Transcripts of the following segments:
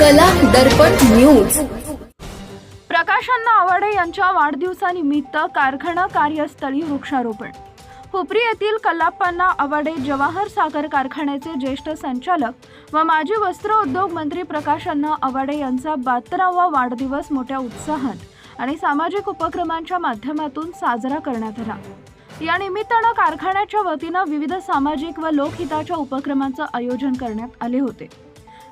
कला दर्पण न्यूज. प्रकाशांना आवाडे यांच्या वाढदिवसानिमित्त कारखाना कार्यस्थळी वृक्षारोपण. हुपरी येथील कल्लाप्पांना आवाडे जवाहर साखर कारखान्याचे ज्येष्ठ संचालक व माजी वस्त्र उद्योग मंत्री प्रकाशांना आवाडे यांचा बहात्तरावा वाढदिवस मोठ्या उत्साहात आणि सामाजिक उपक्रमांच्या माध्यमातून साजरा करण्यात आला. या निमित्तानं कारखान्याच्या वतीनं विविध सामाजिक व लोकहिताच्या उपक्रमांचं आयोजन करण्यात आले होते.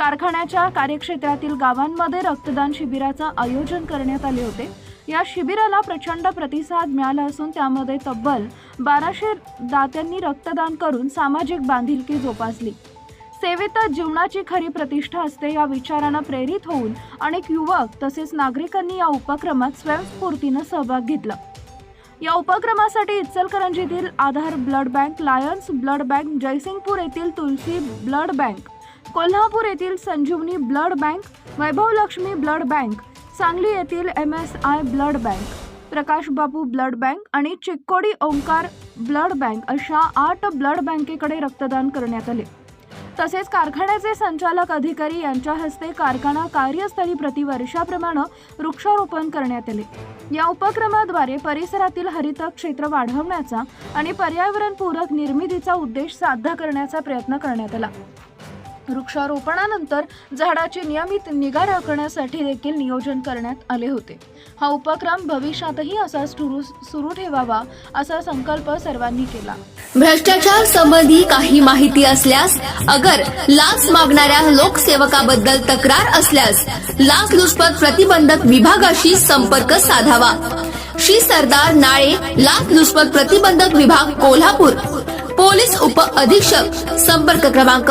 कारखान्याच्या कार्यक्षेत्रातील गावांमध्ये रक्तदान शिबिराचं आयोजन करण्यात आले होते. या शिबिराला प्रचंड प्रतिसाद मिळाला असून त्यामध्ये तब्बल बाराशे दात्यांनी रक्तदान करून सामाजिक बांधिलकी जोपासली. सेवेतच जीवनाची खरी प्रतिष्ठा असते या विचारानं प्रेरित होऊन अनेक युवक तसेच नागरिकांनी या उपक्रमात स्वयंस्फूर्तीनं सहभाग घेतला. या उपक्रमासाठी इचलकरंजीतील Aadhaar blood bank Lions blood bank Jaysingpur येथील तुलसी ब्लड बँक कोल्हापूर येथील Sanjeevani blood bank Vaibhavlakshmi blood bank Sangli येथील M S I blood bank Prakash Bapu blood bank आणि चिक्कोडी ओंकार ब्लड बँक अशा आठ ब्लड बँकेकडे रक्तदान करण्यात आले. तसेच कारखान्याचे संचालक अधिकारी यांच्या हस्ते कारखाना कार्यस्थळी प्रतिवर्षाप्रमाणे वृक्षारोपण करण्यात आले. या उपक्रमाद्वारे परिसरातील हरित क्षेत्र वाढवण्याचा आणि पर्यावरणपूरक निर्मितीचा उद्देश साध्य करण्याचा प्रयत्न करण्यात आला. वृक्षारोपणानंतर झाडाची नियमित निगा राखण्यासाठी देखील नियोजन करण्यात आले होते. हा उपक्रम भविष्यातही असाच सुरू ठेवावा असा संकल्प सर्वांनी केला. भ्रष्टाचार संबंधी काही माहिती असल्यास अगर लाच मागणाऱ्या लोकसेवकाबद्दल तक्रार असल्यास लाच लुचपत प्रतिबंधक विभागाशी संपर्क साधावा. श्री सरदार नाळे लाच लुचपत प्रतिबंधक विभाग कोल्हापूर. पोलीस उप अधीक्षक संपर्क क्रमांक